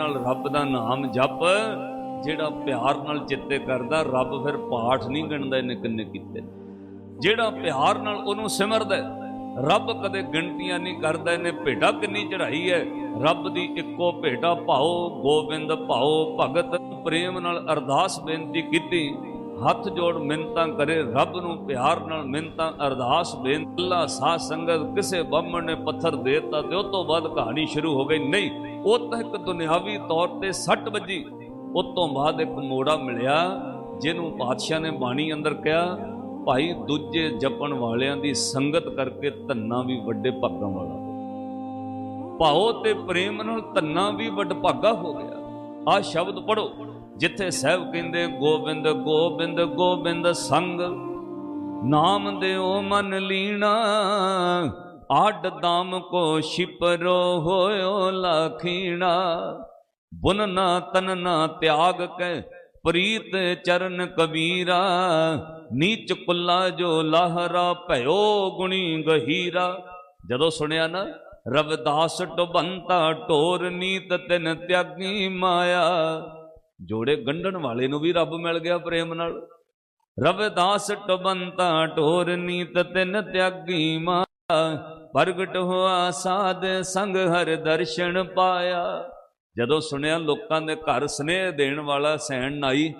ਨਾਲ ਰੱਬ ਦਾ ਨਾਮ ਜਪ, ਜਿਹੜਾ ਪਿਆਰ ਨਾਲ ਚਿੱਤੇ ਕਰਦਾ, ਰੱਬ ਫਿਰ ਪਾਠ ਨਹੀਂ ਗਿਣਦਾ ਇਹਨੇ ਕਿੰਨੇ ਕੀਤੇ। ਜਿਹੜਾ ਪਿਆਰ ਨਾਲ ਉਹਨੂੰ ਸਿਮਰਦਾ ਰੱਬ ਕਦੇ ਗਿਣਤੀਆਂ ਨਹੀਂ ਕਰਦਾ, ਇਹਨੇ ਭੇਟਾ ਕਿੰਨੀ ਚੜਾਈ ਹੈ। ਰੱਬ ਦੀ ਇੱਕੋ ਭੇਟਾ, ਭਾਓ ਗੋਬਿੰਦ, ਭਾਓ ਭਗਤ, ਪ੍ਰੇਮ ਨਾਲ ਅਰਦਾਸ ਬੇਨਤੀ ਕੀਤੀ। ਹੱਥ ਜੋੜ ਮਿੰਤਾਂ ਕਰੇ, ਰੱਬ ਨੂੰ ਪਿਆਰ ਨਾਲ ਮਿੰਤਾਂ ਅਰਦਾਸ ਬੇਨਤੀ ਅੱਲਾ ਸਾਧ ਸੰਗਤ, ਕਿਸੇ ਬੰਮਣ ਨੇ ਪੱਥਰ ਦੇਤਾ ਤੇ ਉਸ ਤੋਂ ਬਾਅਦ ਕਹਾਣੀ ਸ਼ੁਰੂ ਹੋ ਗਈ। ਨਹੀਂ, ਉਹ ਤਾਂ ਇੱਕ ਦੁਨਿਆਵੀ ਤੌਰ ਤੇ ਸੱਟ ਵੱਜੀ। ਉਸ ਤੋਂ ਬਾਅਦ ਇੱਕ ਮੋੜਾ ਮਿਲਿਆ, ਜਿਹਨੂੰ ਪਾਤਸ਼ਾਹ ਨੇ ਬਾਣੀ ਅੰਦਰ ਕਿਹਾ, ਭਾਈ, ਦੂਜੇ ਜਪਣ ਵਾਲਿਆਂ ਦੀ ਸੰਗਤ ਕਰਕੇ ਧੰਨਾ ਵੀ ਵੱਡੇ ਭਾਗਾਂ ਵਾਲਾ ਭਾਉ ਤੇ ਪ੍ਰੇਮ ਨਾਲ ਧੰਨਾ ਵੀ ਵੱਡ ਭਾਗਾ ਹੋ ਗਿਆ। ਆ ਸ਼ਬਦ ਪੜੋ ਜਿੱਥੇ ਸਹਿਬ ਕਹਿੰਦੇ ਗੋਬਿੰਦ ਗੋਬਿੰਦ ਗੋਬਿੰਦ ਸੰਗ। ਨਾਮ ਦਿਓ ਮਨ ਲੀਣਾ, ਆਡ ਦਾਮ ਕੋ ਛਿਪਰੋ ਹੋਇਓ ਲਖੀਣਾ। ਬੁਨ ਨਾ, ਤਨ ਨਾ ਤਿਆਗ ਕੈ ਪ੍ਰੀਤ ਚਰਨ ਕਬੀਰਾ। ਨੀਚ ਕੁੱਲਾ ਜੋ ਲਾਹਰਾ ਭਇਓ ਗੁਣੀ ਗਹੀਰਾ। ਜਦੋਂ ਸੁਣਿਆ ਨਾ, ਰਵਦਾਸ ਟੁਬੰਤਾ ਟੋਰ ਨੀਤ ਤਿਨ ਤਿਆਗੀ ਮਾਇਆ। ਜੋੜੇ ਗੰਢਣ ਵਾਲੇ ਨੂੰ ਵੀ ਰੱਬ ਮਿਲ ਗਿਆ ਪ੍ਰੇਮ ਨਾਲ। ਰਵਿਦਾਸ ਟਬੰਤਾ ਢੋਰ ਨੀਤ ਤਿਆਗੀ ਮਾਇਆ। ਪ੍ਰਗਟ ਹੋਆ ਸਾਧ ਸੰਗ ਹਰ ਦਰਸ਼ਨ ਪਾਇਆ। ਜਦੋਂ ਸੁਣਿਆ ਲੋਕਾਂ ਦੇ ਘਰ ਸਨੇਹ ਦੇਣ ਵਾਲਾ ਸੈਣ ਨਾਈ,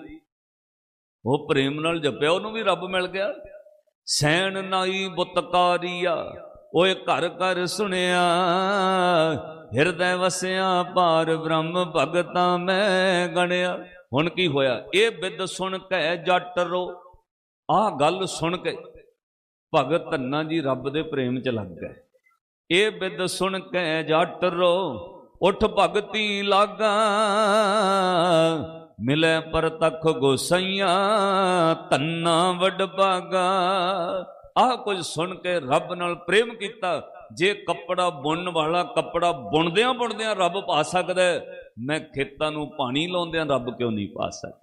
ਉਹ ਪ੍ਰੇਮ ਨਾਲ ਜਪਿਆ, ਉਹਨੂੰ ਵੀ ਰੱਬ ਮਿਲ ਗਿਆ। ਸੈਣ ਨਾਈ ਬੁੱਤਕਾਰੀਆ, ਓਏ ਘਰ ਘਰ ਸੁਣਿਆ। ਹਿਰਦੈ ਵਸਿਆ ਪਾਰ ਬ੍ਰਹਮ ਭਗਤਾਂ ਮੈਂ ਗਣਿਆ। ਹੁਣ ਕੀ ਹੋਇਆ? ਇਹ ਬਿੱਦ ਸੁਣ ਕੇ ਜੱਟ ਰੋ। ਆਹ ਗੱਲ ਸੁਣ ਕੇ ਭਗਤ ਧੰਨਾ ਜੀ ਰੱਬ ਦੇ ਪ੍ਰੇਮ ਚ ਲੱਗ ਗਏ। ਇਹ ਬਿੱਦ ਸੁਣ ਕੇ ਜੱਟ ਰੋ। ਉਠ ਭਗਤੀ ਲਾਗਾ, ਮਿਲੇ ਪਰਤਖ ਗੋਸਈਆ ਤੰਨਾ ਵੱਡ ਭਾਗਾ। ਆਹ ਕੁਝ ਸੁਣ ਕੇ ਰੱਬ ਨਾਲ ਪ੍ਰੇਮ ਕੀਤਾ। ਜੇ ਕੱਪੜਾ ਬੁਣਨ ਵਾਲਾ ਕੱਪੜਾ ਬੁਣਦਿਆਂ ਬੁਣਦਿਆਂ ਰੱਬ ਪਾ ਸਕਦਾ ਮੈਂ ਖੇਤਾਂ ਨੂੰ ਪਾਣੀ ਲਾਉਂਦਿਆਂ ਰੱਬ ਕਿਉਂ ਨਹੀਂ ਪਾ ਸਕਦਾ?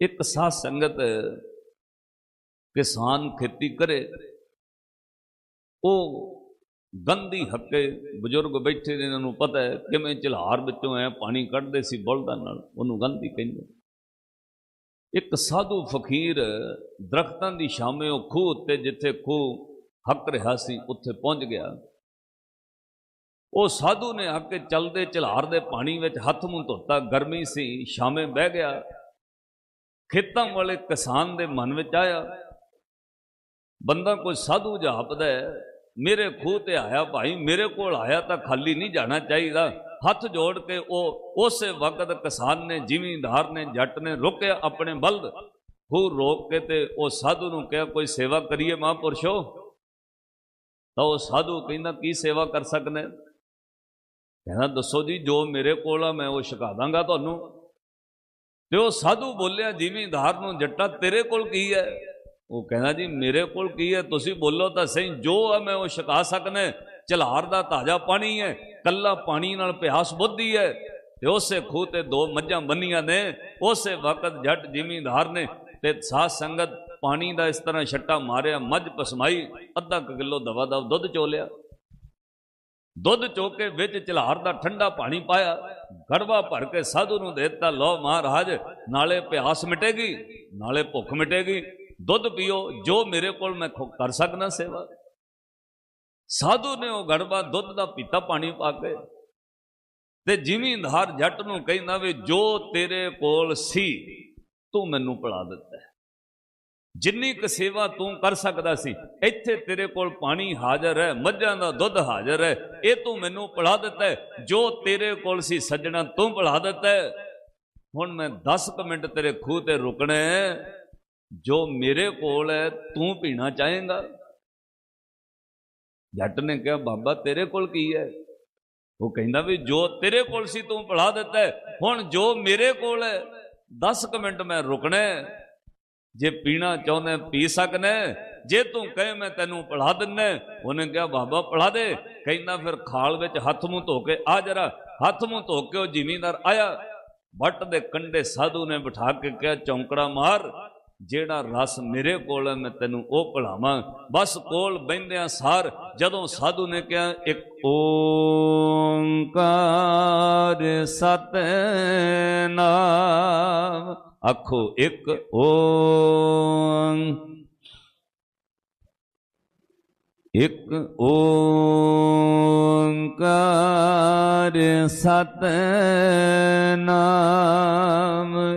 ਇੱਕ ਸਾਧ ਸੰਗਤ ਕਿਸਾਨ ਖੇਤੀ ਕਰੇ, ਉਹ ਗੰਦੀ ਹੱਕੇ ਬਜ਼ੁਰਗ ਬੈਠੇ ਨੇ, ਇਹਨਾਂ ਨੂੰ ਪਤਾ ਹੈ ਕਿਵੇਂ ਝਲਾਰ ਵਿੱਚੋਂ ਐ ਪਾਣੀ ਕੱਢਦੇ ਸੀ ਬਲਦਾਂ ਨਾਲ, ਉਹਨੂੰ ਗੰਦੀ ਕਹਿੰਦੇ। ਇੱਕ ਸਾਧੂ ਫਕੀਰ ਦਰਖਤਾਂ ਦੀ ਛਾਵੇਂ ਉਹ ਖੂਹ ਉੱਤੇ ਜਿੱਥੇ ਖੂਹ ਹੱਕ ਰਿਹਾ ਸੀ, ਉੱਥੇ ਪਹੁੰਚ ਗਿਆ। ਉਹ ਸਾਧੂ ਨੇ ਆ ਕੇ ਚਲਦੇ ਚਲਾਰ ਦੇ ਪਾਣੀ ਵਿੱਚ ਹੱਥ ਮੂੰਹ ਧੋਤਾ, ਗਰਮੀ ਸੀ, ਛਾਵੇਂ ਬਹਿ ਗਿਆ। ਖੇਤਾਂ ਵਾਲੇ ਕਿਸਾਨ ਦੇ ਮਨ ਵਿੱਚ ਆਇਆ, ਬੰਦਾ ਕੋਈ ਸਾਧੂ ਜਾਪਦਾ ਮੇਰੇ ਖੂਹ ਤੇ ਆਇਆ ਭਾਈ, ਮੇਰੇ ਕੋਲ ਆਇਆ ਤਾਂ ਖਾਲੀ ਨਹੀਂ ਜਾਣਾ ਚਾਹੀਦਾ। ਹੱਥ ਜੋੜ ਕੇ ਉਹ ਉਸੇ ਵਕਤ ਕਿਸਾਨ ਨੇ, ਜ਼ਿਮੀਂਦਾਰ ਨੇ, ਜੱਟ ਨੇ ਰੋਕਿਆ ਆਪਣੇ ਬਲਦ ਖੂਹ ਰੋਕ ਕੇ ਤੇ ਉਹ ਸਾਧੂ ਨੂੰ ਕਿਹਾ, ਕੋਈ ਸੇਵਾ ਕਰੀਏ ਮਹਾਂਪੁਰਸ਼ੋ? ਤਾਂ ਉਹ ਸਾਧੂ ਕਹਿੰਦਾ, ਕੀ ਸੇਵਾ ਕਰ ਸਕਨੇ? ਕਹਿੰਦਾ, ਦੱਸੋ ਜੀ, ਜੋ ਮੇਰੇ ਕੋਲ ਆ, ਮੈਂ ਉਹ ਛਕਾ ਦਾਂਗਾ ਤੁਹਾਨੂੰ। ਤੇ ਉਹ ਸਾਧੂ ਬੋਲਿਆ, ਜ਼ਿਮੀਂਦਾਰ ਨੂੰ, ਜੱਟਾ, ਤੇਰੇ ਕੋਲ ਕੀ ਹੈ? ਉਹ ਕਹਿੰਦਾ, ਜੀ, ਮੇਰੇ ਕੋਲ ਕੀ ਹੈ? ਤੁਸੀਂ ਬੋਲੋ ਤਾਂ ਸਹੀ, ਜੋ ਆ, ਮੈਂ ਉਹ ਛਕਾ ਸਕਨੇ। ਝਲਾਰ ਦਾ ਤਾਜ਼ਾ ਪਾਣੀ ਹੈ, ਕੱਲਾ ਪਾਣੀ ਨਾਲ ਪਿਆਸ ਬੁੱਧੀ ਹੈ ਤੇ ਉਸੇ ਖੂਹ ਤੇ ਦੋ ਮੱਝਾਂ ਬੰਨੀਆਂ ਨੇ, ਉਸੇ ਵਕਤ ਜੱਟ ਜ਼ਿਮੀਂਦਾਰ ਨੇ ਤੇ ਸਾਧ ਸੰਗਤ ਪਾਣੀ ਦਾ ਇਸ ਤਰ੍ਹਾਂ ਛੱਟਾ ਮਾਰਿਆ, ਮੱਝ ਪਸਮਾਈ, ਅੱਧਾ ਕੁ ਕਿਲੋ ਦਵਾ ਦਾ ਦੁੱਧ ਚੋਲਿਆ। ਦੁੱਧ ਚੋ ਕੇ ਵਿੱਚ ਝਲਾਰ ਦਾ ਠੰਡਾ ਪਾਣੀ ਪਾਇਆ, ਗੜਵਾ ਭਰ ਕੇ ਸਾਧੂ ਨੂੰ ਦੇ ਦਿੱਤਾ ਲੋ ਮਹਾਰਾਜ, ਨਾਲੇ ਪਿਆਸ ਮਿਟੇਗੀ, ਨਾਲੇ ਭੁੱਖ ਮਿਟੇਗੀ, ਦੁੱਧ ਪੀਓ, ਜੋ ਮੇਰੇ ਕੋਲ ਮੈਂ ਖੁ- ਕਰ ਸਕਦਾ ਸੇਵਾ। ਸਾਧੂ ਨੇ ਉਹ ਗੜਵਾ ਦੁੱਧ ਦਾ ਪੀਤਾ, ਪਾਣੀ ਪਾ ਕੇ। ਤੇ ਜ਼ਿਮੀਂਦਾਰ ਜੱਟ ਨੂੰ ਕਹਿੰਦਾ ਵੀ, ਜੋ ਤੇਰੇ ਕੋਲ ਸੀ, ਤੂੰ ਮੈਨੂੰ ਪਿਲਾ ਦਿੱਤਾ ਜਿੰਨੀ ਕੁ ਸੇਵਾ ਤੂੰ ਕਰ ਸਕਦਾ ਸੀ, ਇੱਥੇ ਤੇਰੇ ਕੋਲ ਪਾਣੀ ਹਾਜ਼ਰ ਹੈ, ਮੱਝਾਂ ਦਾ ਦੁੱਧ ਹਾਜ਼ਰ ਹੈ, ਇਹ ਤੂੰ ਮੈਨੂੰ ਪਿਲਾ ਦਿੱਤਾ ਜੋ ਤੇਰੇ ਕੋਲ ਸੀ, ਸੱਜਣਾ ਤੂੰ ਪਿਲਾ ਦਿੱਤਾ ਹੁਣ ਮੈਂ 10 ਕੁ ਮਿੰਟ ਤੇਰੇ ਖੂਹ ਤੇ ਰੁਕਣਾ ਜੋ ਮੇਰੇ ਕੋਲ ਹੈ, ਤੂੰ ਪੀਣਾ ਚਾਹੇਗਾ। ਜੱਟ ਨੇ ਕਿਹਾ, ਬਾਬਾ, ਤੇਰੇ ਕੋਲ ਕੀ ਹੈ? ਉਹ ਕਹਿੰਦਾ ਵੀ, ਜੋ ਤੇਰੇ ਕੋਲ ਸੀ, ਤੂੰ ਪਿਲਾ ਦਿੱਤਾ ਹੁਣ ਜੋ ਮੇਰੇ ਕੋਲ ਹੈ 10 ਕੁ ਮਿੰਟ ਮੈਂ ਰੁਕਣਾ ਜੇ ਪੀਣਾ ਚਾਹੁੰਦਾ ਪੀ ਸਕਣਾ ਜੇ ਤੂੰ ਕਹੇ, ਮੈਂ ਤੈਨੂੰ ਪਿਲਾ ਦਿੰਨਾ ਉਹਨੇ ਕਿਹਾ, ਬਾਬਾ ਪਿਲਾ ਦੇ। ਕਹਿੰਦਾ ਫਿਰ ਖਾਲ ਵਿੱਚ ਹੱਥ ਮੂੰਹ ਧੋ ਕੇ, ਆ ਜਰਾ, ਹੱਥ ਮੂੰਹ ਧੋ ਕੇ ਉਹ ਜ਼ਿਮੀਂਦਾਰ ਆਇਆ। ਵੱਟ ਦੇ ਕੰਡੇ ਸਾਧੂ ਨੇ ਬਿਠਾ ਕੇ ਕਿਹਾ, ਚੌਂਕੜਾ ਮਾਰ। ਜਿਹੜਾ ਰਸ ਮੇਰੇ ਕੋਲ ਹੈ, ਮੈਂ ਤੈਨੂੰ ਉਹ ਭੁਲਾਵਾਂ ਬਸ ਕੋਲ ਬੈੰਦਿਆਂ ਸਾਰ ਜਦੋਂ ਸਾਧੂ ਨੇ ਕਿਹਾ, ਇੱਕ ਓੰਕਾਰ ਸਤਨਾਮ। ਆਖੋ, ਇੱਕ ਓੰ ਇੱਕ ਓੰਕਾਰ ਸਤਨਾਮ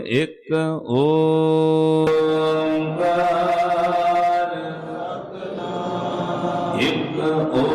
ਇੱਕ ਓੰਕਾਰ ਇੱਕ ਓੰਕਾਰ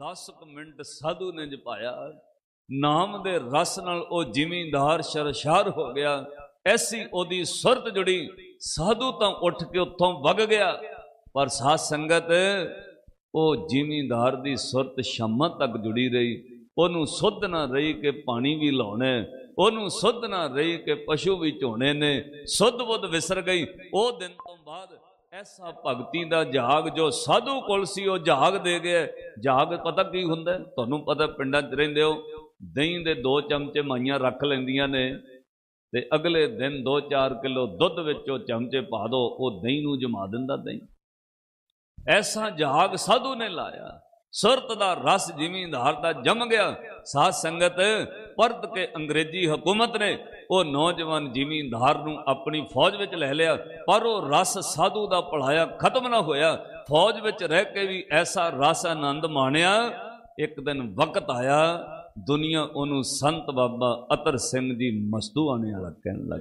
10 ਮਿੰਟ ਸਾਧੂ ਨੇ ਜਪਾਇਆ। ਨਾਮ ਦੇ ਰਸ ਨਾਲ ਉਹ ਜ਼ਿਮੀਂਦਾਰ ਸ਼ਰਸ਼ਾਰ ਹੋ ਗਿਆ। ਐਸੀ ਉਹਦੀ ਸੁਰਤ ਜੁੜੀ। ਸਾਧੂ ਤਾਂ ਉੱਠ ਕੇ ਉੱਥੋਂ ਵਗ ਗਿਆ। ਪਰ ਸਾਧ ਸੰਗਤ, ਉਹ ਜ਼ਿਮੀਂਦਾਰ ਦੀ ਸੁਰਤ ਸ਼ਾਮਾਂ ਤੱਕ ਜੁੜੀ ਰਹੀ। ਉਹਨੂੰ ਸੁੱਧ ਨਾ ਰਹੀ ਕਿ ਪਾਣੀ ਵੀ ਲਾਉਣਾ ਉਹਨੂੰ ਸੁੱਧ ਨਾ ਰਹੀ ਕਿ ਪਸ਼ੂ ਵੀ ਝੋਣੇ ਨੇ। ਸੁੱਧ ਬੁੱਧ ਵਿਸਰ ਗਈ। ਉਹ ਦਿਨ ਤੋਂ ਬਾਅਦ ਐਸਾ ਭਗਤੀ ਦਾ ਜਾਗ ਜੋ ਸਾਧੂ ਕੋਲ ਸੀ, ਉਹ ਜਾਗ ਦੇ ਗਿਆ। ਜਾਗ ਪਤਾ ਕੀ ਹੁੰਦਾ? ਤੁਹਾਨੂੰ ਪਤਾ ਪਿੰਡਾਂ 'ਚ ਰਹਿੰਦੇ ਹੋ, ਦਹੀਂ ਦੇ ਦੋ ਚਮਚੇ ਮਾਈਆਂ ਰੱਖ ਲੈਂਦੀਆਂ ਨੇ ਤੇ ਅਗਲੇ ਦਿਨ 2-4 ਕਿਲੋ ਦੁੱਧ ਵਿੱਚ ਉਹ ਚਮਚੇ ਪਾ ਦੋ, ਉਹ ਦਹੀਂ ਨੂੰ ਜਮਾ ਦਿੰਦਾ ਦਹੀਂ। ਐਸਾ ਜਾਗ ਸਾਧੂ ਨੇ ਲਾਇਆ। ਸੁਰਤ ਦਾ ਰਸ ਜ਼ਿਮੀਂਦਾਰ ਦਾ ਜੰਮ ਗਿਆ। ਸਾਧ ਸੰਗਤ, ਪਰਤ ਕੇ ਅੰਗਰੇਜ਼ੀ ਹਕੂਮਤ ਨੇ ਉਹ ਨੌਜਵਾਨ ਜ਼ਿਮੀਂਦਾਰ ਨੂੰ ਆਪਣੀ ਫੌਜ ਵਿੱਚ ਲੈ ਲਿਆ, ਪਰ ਉਹ ਰਸ ਸਾਧੂ ਦਾ ਪੜਾਇਆ ਖਤਮ ਨਾ ਹੋਇਆ। ਫੌਜ ਵਿੱਚ ਰਹਿ ਕੇ ਵੀ ਐਸਾ ਰਸ ਆਨੰਦ ਮਾਣਿਆ। ਇੱਕ ਦਿਨ ਵਕਤ ਆਇਆ, ਦੁਨੀਆ ਉਹਨੂੰ ਸੰਤ ਬਾਬਾ ਅਤਰ ਸਿੰਘ ਜੀ ਮਸਤੂ ਆਣੇ ਵਾਲਾ ਕਹਿਣ ਲੱਗ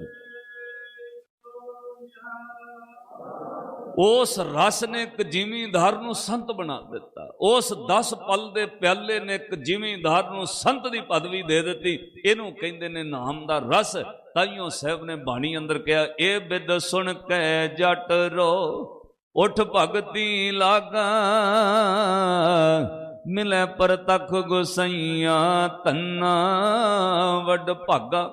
ਉਸ ਰਸ ਨੇ ਇੱਕ ਜ਼ਿਮੀਂਦਾਰ ਨੂੰ ਸੰਤ ਬਣਾ ਦਿੱਤਾ। ਉਸ 10 ਪਲ ਦੇ ਪਿਆਲੇ ਨੇ ਇੱਕ ਜ਼ਿਮੀਂਦਾਰ ਨੂੰ ਸੰਤ ਦੀ ਪਦਵੀ ਦੇ ਦਿੱਤੀ। ਇਹਨੂੰ ਕਹਿੰਦੇ ਨੇ ਨਾਮ ਦਾ ਰਸ। ਤਾਈਓ ਸਾਹਿਬ ਨੇ ਬਾਣੀ ਅੰਦਰ ਕਿਹਾ ਇਹ ਬਿਦ ਸੁਣ ਕੇ ਜੱਟ ਰੋ, ਉਠ ਭਗਤੀ ਲਾਗਾ, ਮਿਲੇ ਪਰਤਖ ਗੁਸਈਆਂ ਤੰਨਾ ਵੱਡ ਭਾਗਾ।